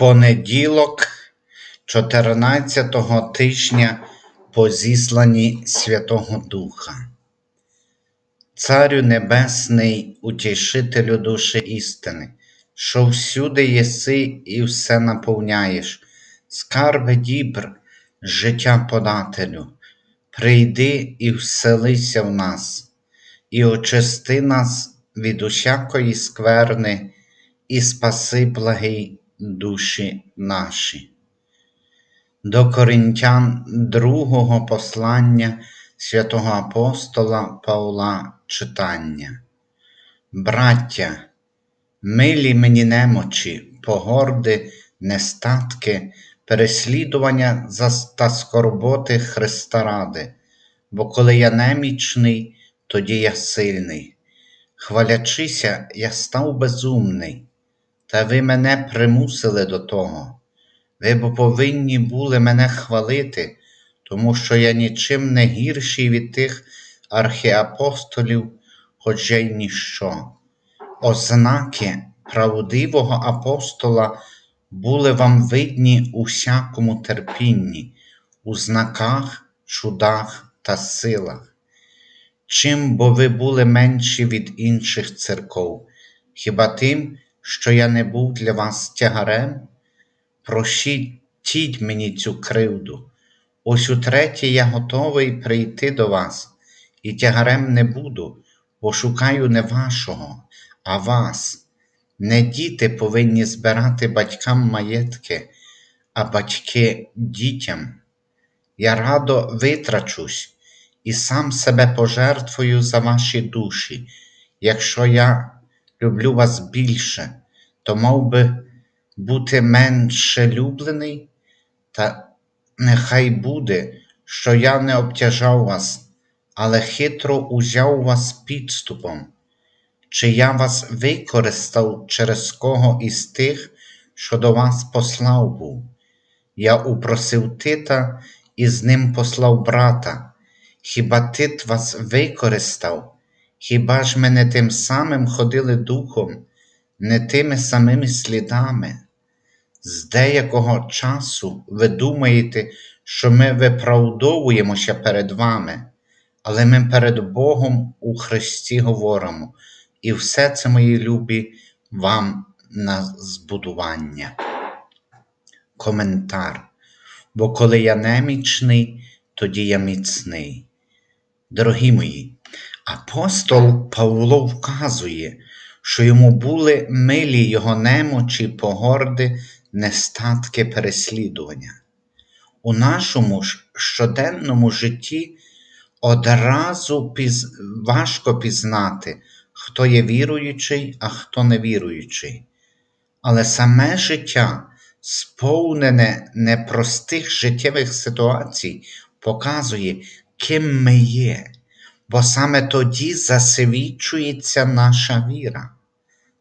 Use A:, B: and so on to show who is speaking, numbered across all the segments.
A: Понеділок 14-го тижня по зісланні Святого Духа. Царю Небесний, утішителю душі істини, що всюди єси і все наповняєш, скарби дібр, життя подателю, прийди і вселися в нас, і очисти нас від усякої скверни, і спаси благий душі наші. До Коринтян другого послання святого апостола Павла читання. Браття, милі мені немочі, погорди, нестатки, переслідування та скорботи Христа ради, бо коли я немічний, тоді я сильний. Хвалячися, я став безумний, та ви мене примусили до того. Ви б повинні були мене хвалити, тому що я нічим не гірший від тих архіапостолів, хоч я й ніщо. Ознаки правдивого апостола були вам видні у всякому терпінні, у знаках, чудах та силах. Чим бо ви були менші від інших церков, хіба тим, що я не був для вас тягарем? Прощіть мені цю кривду. Ось утретє я готовий прийти до вас, і тягарем не буду, бо шукаю не вашого, а вас. Не діти повинні збирати батькам маєтки, а батьки дітям. Я радо витрачусь і сам себе пожертвую за ваші душі. Якщо я люблю вас більше, то мав би бути менше люблений, та нехай буде, що я не обтяжав вас, але хитро узяв вас підступом, чи я вас використав через кого із тих, що до вас послав був. Я упросив Тита і з ним послав брата. Хіба Тит вас використав? Хіба ж ми не тим самим ходили духом, не тими самими слідами? З деякого часу ви думаєте, що ми виправдовуємося перед вами, але ми перед Богом у Христі говоримо, і все це, мої любі, вам на збудування. Коментар. Бо коли я немічний, тоді я міцний. Дорогі мої, апостол Павло вказує, що йому були милі його немочі, погорди, нестатки переслідування. У нашому ж щоденному житті одразу піз... важко пізнати, хто є віруючий, а хто невіруючий. Але саме життя, сповнене непростих життєвих ситуацій, показує, ким ми є, бо саме тоді засвідчується наша віра.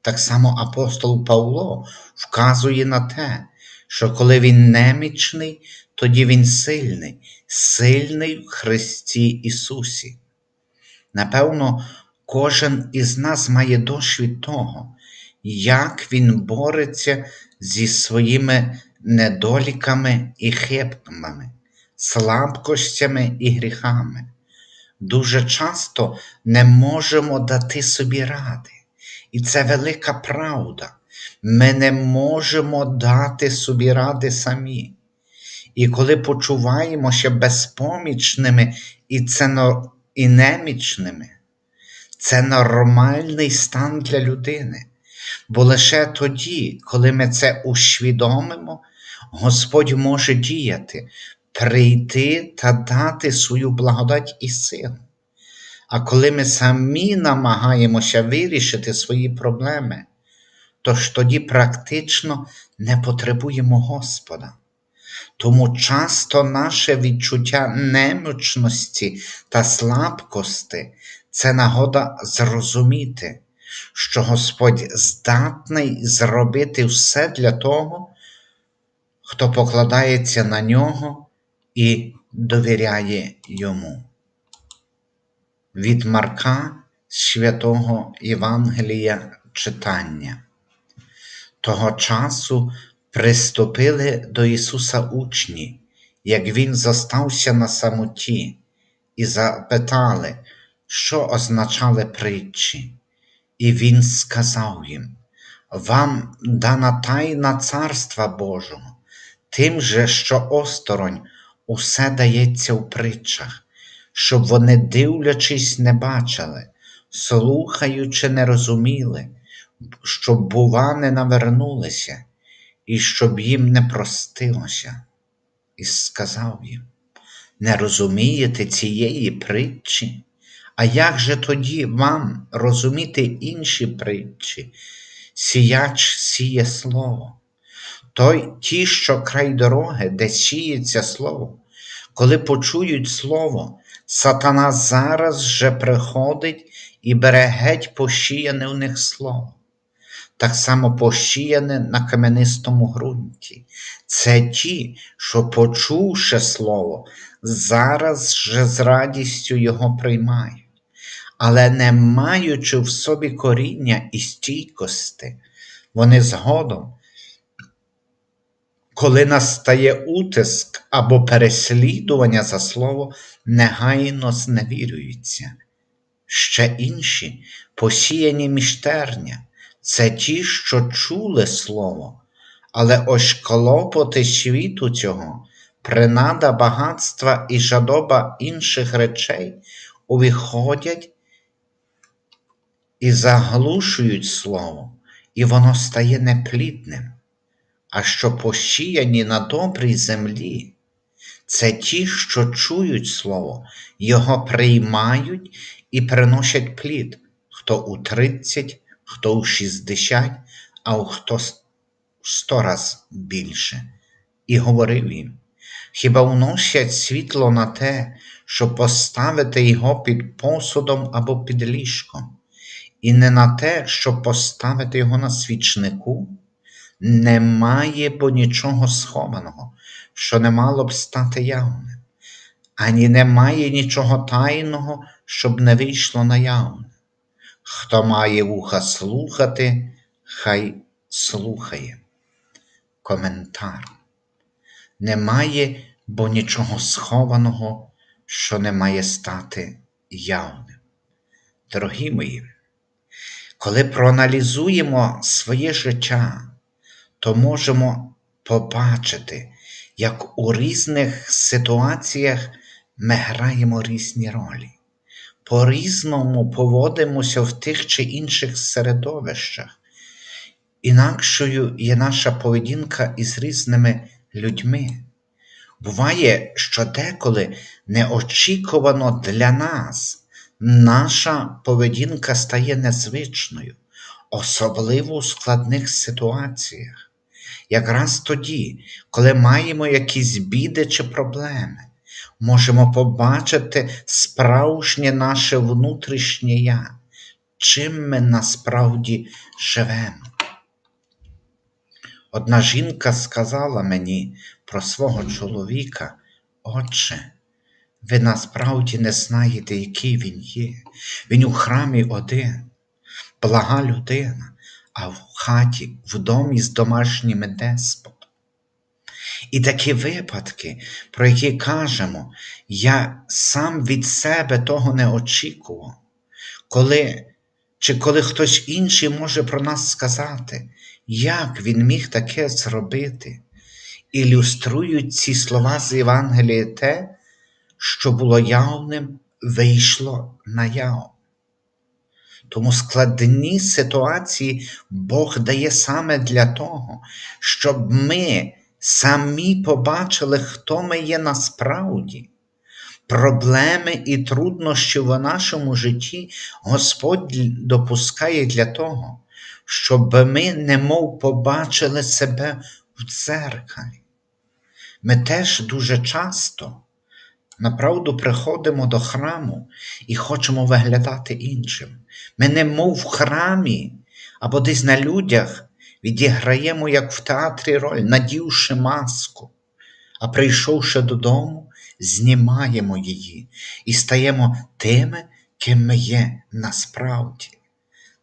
A: Так само апостол Павло вказує на те, що коли він немічний, тоді він сильний, сильний в Христі Ісусі. Напевно, кожен із нас має досвід того, як він бореться зі своїми недоліками і хибками, слабкостями і гріхами. Дуже часто не можемо дати собі ради. І це велика правда. Ми не можемо дати собі ради самі. І коли почуваємося безпомічними і це і немічними, це нормальний стан для людини. Бо лише тоді, коли ми це усвідомимо, Господь може діяти, прийти та дати свою благодать і силу. А коли ми самі намагаємося вирішити свої проблеми, то ж тоді практично не потребуємо Господа. Тому часто наше відчуття немічності та слабкости це нагода зрозуміти, що Господь здатний зробити все для того, хто покладається на нього і довіряє йому. Від Марка Святого Євангелія читання. Того часу Приступили до Ісуса учні, як Він зостався на самоті, і запитали, що означали притчі. І Він сказав їм: Вам дана тайна Царства Божого, тим же, що осторонь, усе дається в притчах, щоб вони, дивлячись, не бачили, слухаючи, не розуміли, щоб, бува, не навернулися, і щоб їм не простилося. І сказав їм: Не розумієте цієї притчі? А як же тоді вам розуміти інші притчі? Сіяч сіє слово. Той ті, що край дороги, де сіється слово, коли почують слово, сатана зараз же приходить і бере геть посіяне в них слово. Так само посіяне на кам'янистому ґрунті. Це ті, що, почувши слово, зараз же з радістю його приймають, але не маючи в собі коріння і стійкості, вони згодом, коли настає утиск або переслідування за слово, негайно зневірюються. Ще інші посіяні між терня, це ті, що чули слово, але ось клопоти світу цього, принада багатства і жадоба інших речей увіходять і заглушують слово, і воно стає неплідним. А що посіяні на добрій землі, це ті, що чують слово, його приймають і приносять плід, хто у тридцять, хто у шістдесят, а у хто сто раз більше. І говорив їм: Хіба вносять світло на те, щоб поставити його під посудом або під ліжком, і не на те, щоб поставити його на свічнику? Немає бо нічого схованого, що не мало б стати явним, ані немає нічого тайного, щоб не вийшло наявне. Хто має вуха слухати, хай слухає. Коментар. Немає бо нічого схованого, що не має стати явним. Дорогі мої, коли проаналізуємо своє життя, то можемо побачити, як у різних ситуаціях ми граємо різні ролі, по-різному поводимося в тих чи інших середовищах. Інакшою є наша поведінка із різними людьми. Буває, що деколи неочікувано для нас наша поведінка стає незвичною, особливо у складних ситуаціях. Якраз тоді, коли маємо якісь біди чи проблеми, можемо побачити справжнє наше внутрішнє я, чим ми насправді живемо. Одна жінка сказала мені про свого чоловіка, Отче, ви насправді не знаєте, який він є. Він у храмі один, блага людина, а в хаті, в домі з домашніми деспотом. І такі випадки, про які кажемо, я сам від себе того не очікував, коли, чи коли хтось інший може про нас сказати, як він міг таке зробити, ілюструють ці слова з Євангелія те, що було явним, вийшло наяв. Тому складні ситуації Бог дає саме для того, щоб ми самі побачили, хто ми є насправді. Проблеми і труднощі в нашому житті Господь допускає для того, щоб ми немов побачили себе в дзеркалі. Ми теж дуже часто направду приходимо до храму і хочемо виглядати іншим. Ми немов в храмі або десь на людях відіграємо, як в театрі роль, надівши маску, а прийшовши додому, знімаємо її і стаємо тими, ким ми є насправді.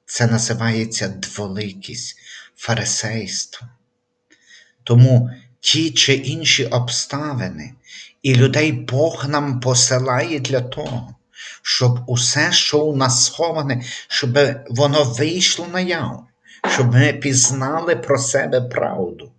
A: Це називається дволикість, фарисейство. Тому ті чи інші обставини і людей Бог нам посилає для того, щоб усе, що у нас сховане, щоб воно вийшло наяву, щоб ми пізнали про себе правду.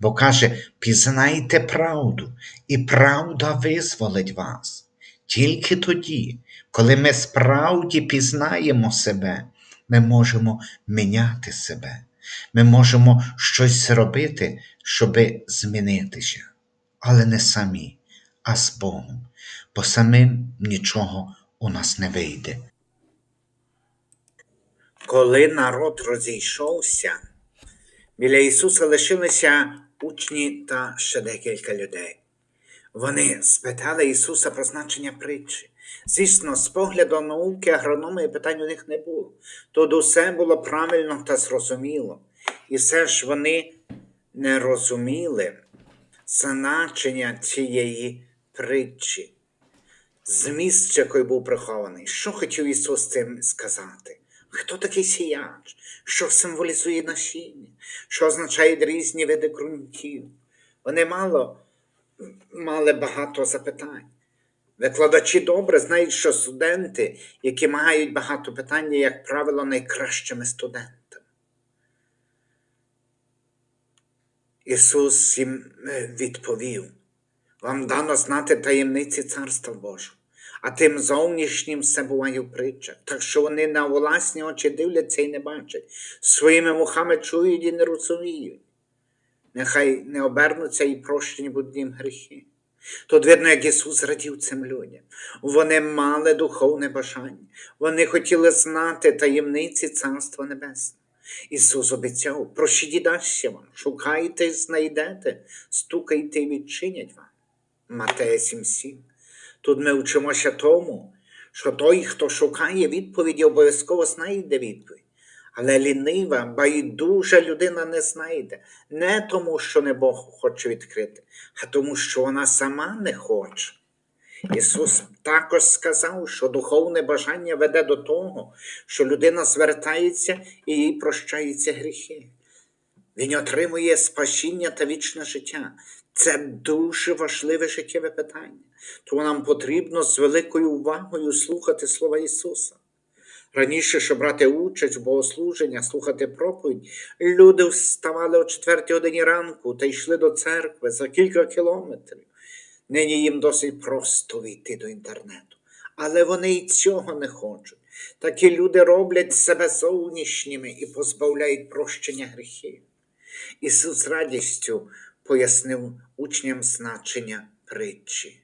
A: Бо каже: пізнайте правду, і правда визволить вас. Тільки тоді, коли ми справді пізнаємо себе, ми можемо міняти себе. Ми можемо щось робити, щоб змінитися. Але не самі, а з Богом, бо самим нічого у нас не вийде. Коли народ розійшовся, біля Ісуса лишилися учні та ще декілька людей. Вони спитали Ісуса про значення притчі. Звісно, з погляду науки, агрономії питань у них не було. Тут усе було правильно та зрозуміло. І все ж вони не розуміли значення цієї притчі. Зміст, який був прихований. Що хотів Ісус цим сказати? Хто такий сіяч? Що символізує насіння? Що означають різні види ґрунтів? Вони мало мали багато запитань. Викладачі добре знають, що студенти, які мають багато питань, як правило, найкращими студентами. Ісус їм е, відповів: вам дано знати таємниці Царства Божого, а тим зовнішнім все буває в притчах, так що вони на власні очі дивляться і не бачать, своїми вухами чують і не розуміють. Нехай не обернуться і прощені будуть їм гріхи. Тут видно, як Ісус радів цим людям. Вони мали духовне бажання, вони хотіли знати таємниці Царства Небесного. Ісус обіцяв, прощіть і дасться вам, шукайте і знайдете, стукайте і відчинять вам. Матея 7,7. Тут ми вчимося тому, що той, хто шукає відповіді, обов'язково знайде відповідь. Але лінива, байдужа людина не знайде, не тому, що не Бог хоче відкрити, а тому, що вона сама не хоче. Ісус також сказав, що духовне бажання веде до того, що людина звертається і їй прощаються гріхи. Він отримує спасіння та вічне життя. Це дуже важливе життєве питання, тому нам потрібно з великою увагою слухати слова Ісуса. Раніше, щоб брати участь в богослуження, слухати проповідь, люди вставали о 4 годині ранку та йшли до церкви за кілька кілометрів. Нині їм досить просто війти до інтернету. Але вони й цього не хочуть. Такі люди роблять себе зовнішніми і позбавляють прощення гріхів. Ісус з радістю пояснив учням значення притчі.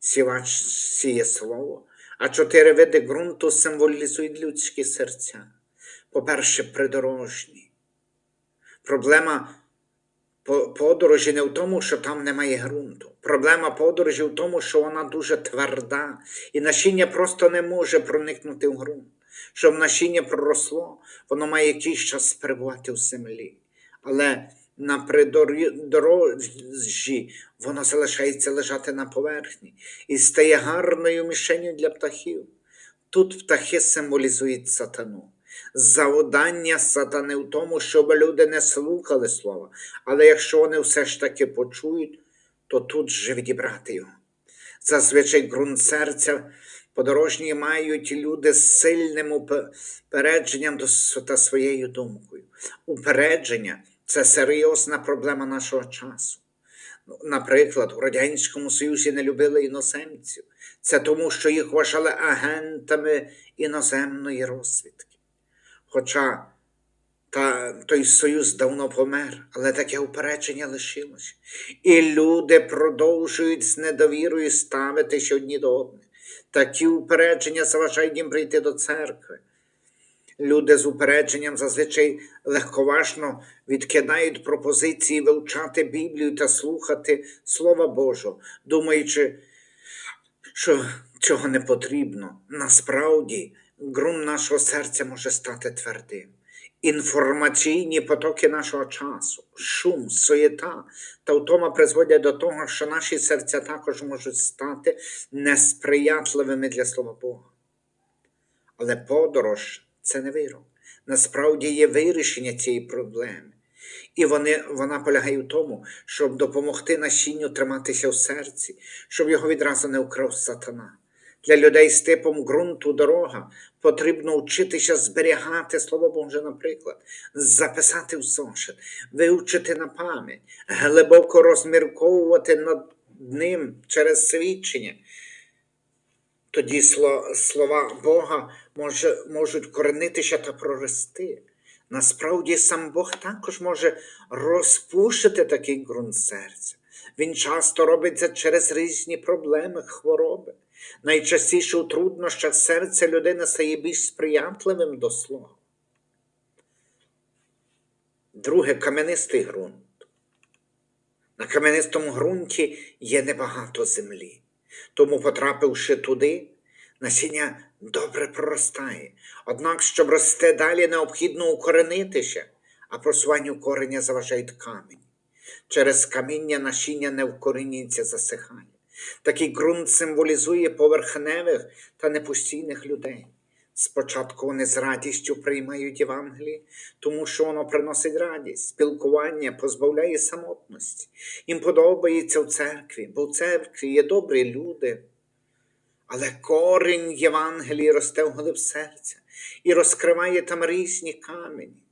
A: Сівач сіє слово, а чотири види ґрунту символізують людські серця. По-перше, придорожні. Проблема подорожі не в тому, що там немає ґрунту. Проблема подорожі в тому, що вона дуже тверда, і насіння просто не може проникнути в ґрунт. Щоб насіння проросло, воно має якийсь час перебувати в землі. Але на придорожі воно залишається лежати на поверхні і стає гарною мішенью для птахів. Тут птахи символізують сатану. Завдання сатани в тому, щоб люди не слухали слова, але якщо вони все ж таки почують, то тут же відібрати його. Зазвичай ґрунт серця подорожні мають люди з сильним упередженням та своєю думкою. Упередження це серйозна проблема нашого часу. Ну, Наприклад, у Радянському Союзі не любили іноземців. Це тому, що їх вважали агентами іноземної розвідки. Хоча та, той союз давно помер, але таке упередження лишилося. І люди продовжують з недовірою ставитися одні до одних. Такі упередження заважають їм прийти до церкви. Люди з упередженням зазвичай легковажно відкидають пропозиції вивчати Біблію та слухати Слова Божого, думаючи, що цього не потрібно. Насправді, ґрунт нашого серця може стати твердим. Інформаційні потоки нашого часу, шум, суєта та втома призводять до того, що наші серця також можуть стати несприятливими для Слова Бога. Але подорож це не вирок. Насправді є вирішення цієї проблеми.
B: І вони, вона полягає в тому, щоб допомогти насінню триматися в серці, щоб його відразу не украв сатана. Для людей з типом ґрунту дорога потрібно вчитися зберігати Слово Боже, наприклад, записати в зошит, вивчити на пам'ять, глибоко розмірковувати над ним через свідчення. Тоді слова Бога можуть коренитися та прорости. Насправді сам Бог також може розпушити такий ґрунт серця. Він часто робить це через різні проблеми, хвороби. Найчастіше у труднощах серця людина стає більш сприятливим до слова. Друге кам'янистий ґрунт. На кам'янистому ґрунті є небагато землі. Тому, потрапивши туди, насіння добре проростає. Однак, щоб рости далі, необхідно укоренитися, а просуванню кореня заважають камінь. Через каміння насіння не вкорінюється, засихає. Такий ґрунт символізує поверхневих та непостійних людей. Спочатку вони з радістю приймають Євангеліє, тому що воно приносить радість, спілкування, позбавляє самотності. Їм подобається в церкві, бо в церкві є добрі люди. Але корінь Євангелії росте в глиб серця і розкриває там різні камені.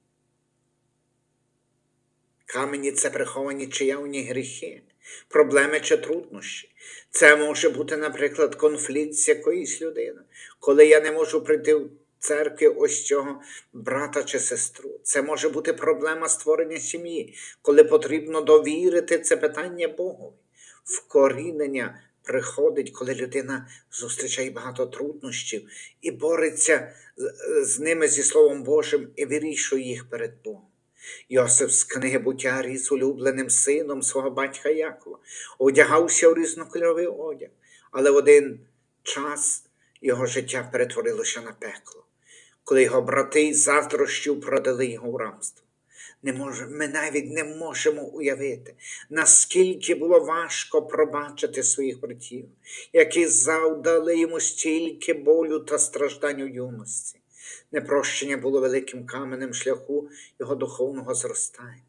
B: Камені це приховані чи явні гріхи, проблеми чи труднощі. Це може бути, наприклад, конфлікт з якоюсь людиною, коли я не можу прийти в церкві ось цього брата чи сестру. Це може бути проблема створення сім'ї, коли потрібно довірити це питання Богові. Вкорінення приходить, коли людина зустрічає багато труднощів і бореться з ними зі Словом Божим і вирішує їх перед Богом. Йосип з книги буття ріс улюбленим сином свого батька Якова, одягався у різнокольоровий одяг, але в один час його життя перетворилося на пекло, коли його брати заздрощів продали його в рабство. Не може, ми навіть не можемо уявити, наскільки було важко пробачити своїх братів, які завдали йому стільки болю та страждань у юності. Непрощення було великим каменем шляху його духовного зростання.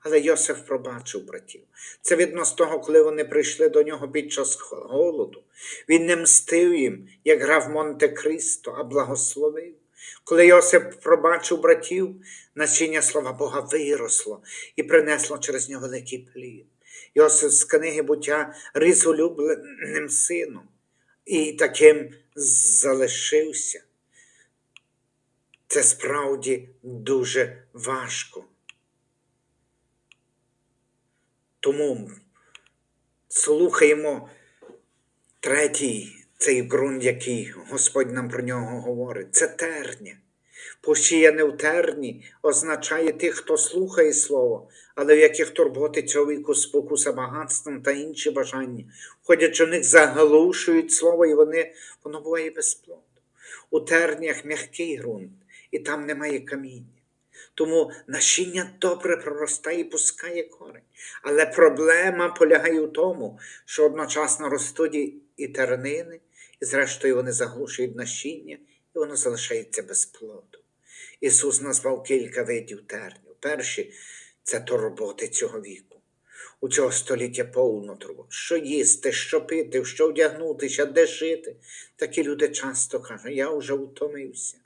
B: Але Йосиф пробачив братів. Це видно з того, коли вони прийшли до нього під час голоду. Він не мстив їм, як грав Монте-Кристо, а благословив. Коли Йосип пробачив братів, насіння слова Бога виросло і принесло через нього великий плід. Йосип з книги буття ріс улюбленим сином і таким залишився. Це справді дуже важко. Тому слухаємо третій цей ґрунт, який Господь нам про нього говорить. Це терня. Посіяне в терні означає тих, хто слухає слово, але в яких турботи цього віку спокуса багатством та інші бажання, входячи в них, заглушують слово, і вони, воно буває безплодно. У тернях м'який ґрунт, і там немає каміння. Тому насіння добре проростає і пускає корень. Але проблема полягає у тому, що одночасно ростуть і- тернини, і зрештою вони заглушують насіння, і воно залишається без плоду. Ісус назвав кілька видів тернів. Перші це турботи цього віку. У цього століття повно турбот. Що їсти, що пити, в що вдягнутися, де жити. Такі люди часто кажуть, я вже втомився.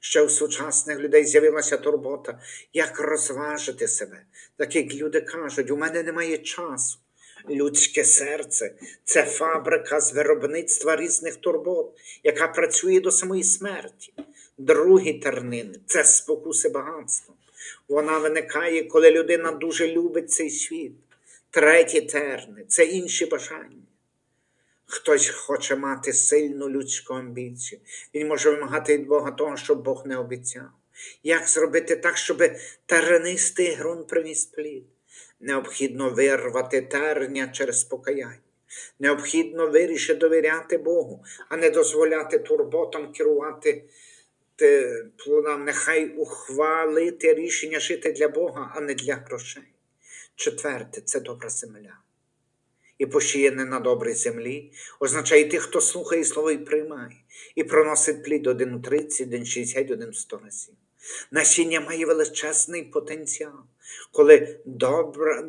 B: Ще у сучасних людей з'явилася турбота, як розважити себе. Такі люди кажуть, у мене немає часу. Людське серце це фабрика з виробництва різних турбот, яка працює до самої смерті. Другі тернини це спокуси багатства. Вона виникає, коли людина дуже любить цей світ. Треті терни це інші бажання. Хтось хоче мати сильну людську амбіцію. Він може вимагати від Бога того, що Бог не обіцяв. Як зробити так, щоб тернистий ґрунт приніс плід? Необхідно вирвати терня через покаяння. Необхідно вирішити довіряти Богу, а не дозволяти турботам керувати плодам. Нехай ухвалити рішення жити для Бога, а не для грошей. Четверте це добра земля і посіяне на добрій землі, означає тих, хто слухає слово і приймає, і проносить плід один у 30, один 60, один 100 разів. Насіння має величезний потенціал. коли добра,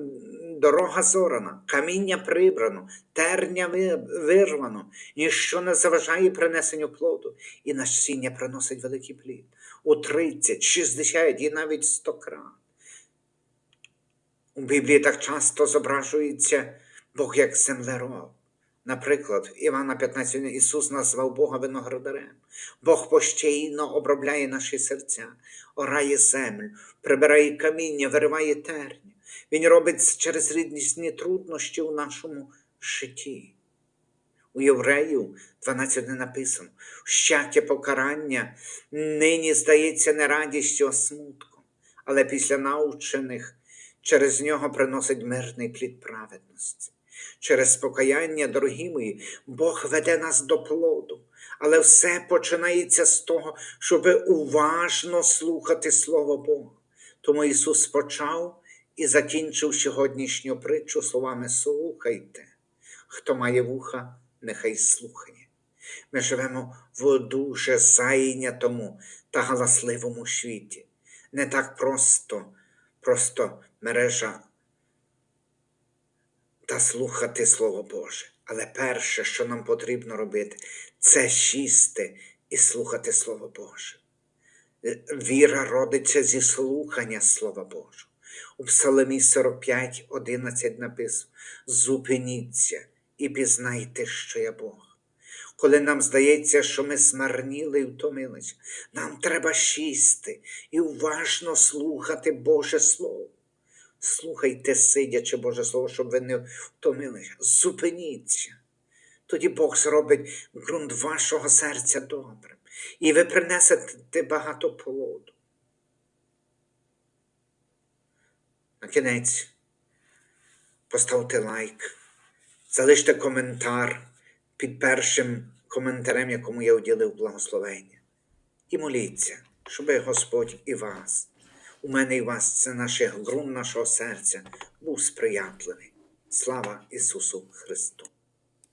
B: дорога зорана, каміння прибрано, терня вирвано, ніщо не заважає принесенню плоду, і насіння приносить великий плід у 30, 60 і навіть 100 крат. У Біблії так часто зображується Бог як землероб. Наприклад, Івана 15 Ісус назвав Бога виноградарем. Бог постійно обробляє наші серця, орає землю, прибирає каміння, вириває терня. Він робить через різні труднощі у нашому житті. У Євреїв 12 не написано, щастя покарання нині здається не радістю, а смутком, але після научених через нього приносить мирний плід праведності. Через покаяння, дорогі мої, Бог веде нас до плоду, але все починається з того, щоб уважно слухати Слово Бога. Тому Ісус почав і закінчив сьогоднішню притчу словами Слухайте, хто має вуха, нехай слухає. Ми живемо в дуже зайнятому та галасливому світі. Не так просто, просто мережа та слухати Слово Боже. Але перше, що нам потрібно робити, це сісти і слухати Слово Боже. Е, Віра родиться зі слухання Слова Божого. У Псаломі 45, 11 написано: Зупиніться і пізнайте, що я Бог. Коли нам здається, що ми смарніли і втомилися, нам треба сісти і уважно слухати Боже Слово. Слухайте, сидячи Боже Слово, щоб ви не втомилися. Зупиніться. Тоді Бог зробить ґрунт вашого серця добрим. І ви принесете багато плоду. На кінець поставте лайк, залиште коментар під першим коментарем, якому я уділив благословення. І моліться, щоб Господь і вас, у мене і вас, це наш ґрунт нашого серця, був сприятливий. Слава Ісусу Христу!